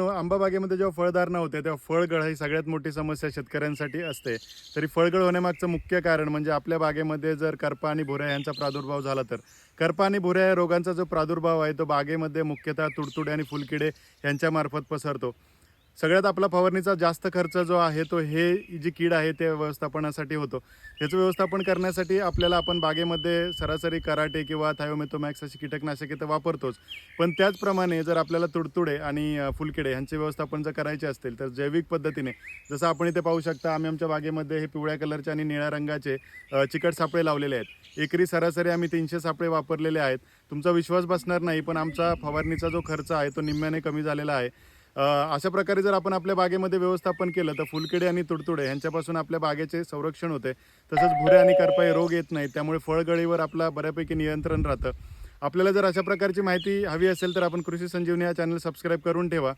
आंबा बागेमध्ये जेव्हा फळदार होते तेव्हा फळगळ ही सगळ्यात मोठी समस्या शेतकऱ्यांसाठी असते. तरी फळगळ होण्यामागचं मुख्य कारण म्हणजे आपल्या बागेमध्ये जर करपा आणि भुऱ्या यांचा प्रादुर्भाव झाला तर. करपा आणि भुऱ्या या रोगांचा जो प्रादुर्भाव आहे तो बागेमध्ये मुख्यतः तुडतुडे आणि फुलकिडे यांच्यामार्फत पसरतो. सगळ्यात आपला फवारणीचा जास्त खर्च जो आहे तो हे जी कीड आहे ते व्यवस्थापनासाठी होतो. याचं व्यवस्थापन करण्यासाठी आपल्याला आपण बागेमध्ये सरासरी कराटे किंवा थायोमेथोमॅक्स अशी कीटकनाशके तर वापरतोच. पण त्याचप्रमाणे जर आपल्याला तुडतुडे आणि फुलकिडे ह्यांचे व्यवस्थापन जर करायचे असतील तर जैविक पद्धतीने जसं आपण इथे पाहू शकता आम्ही आमच्या बागेमध्ये हे पिवळ्या कलरचे आणि निळ्या रंगाचे चिकट सापळे लावलेले आहेत. एकरी सरासरी आम्ही तीनशे सापळे वापरलेले आहेत. तुमचा विश्वास बसणार नाही पण आमचा फवारणीचा जो खर्च आहे तो निम्म्याने कमी झालेला आहे. अशा प्रकारे जर आपण आपल्या बागेमध्ये व्यवस्थापन केलं तर फुलकिडे आणि तुडतुडे यांच्यापासून आपल्या बागेचे संरक्षण होते. तसंच भुरे आणि करपाई रोग येत नाहीत त्यामुळे फळगळीवर आपला बऱ्यापैकी नियंत्रण राहतं. आपल्याला जर अशा प्रकारची माहिती हवी असेल तर आपण कृषी संजीवनी या चॅनल सबस्क्राईब करून ठेवा.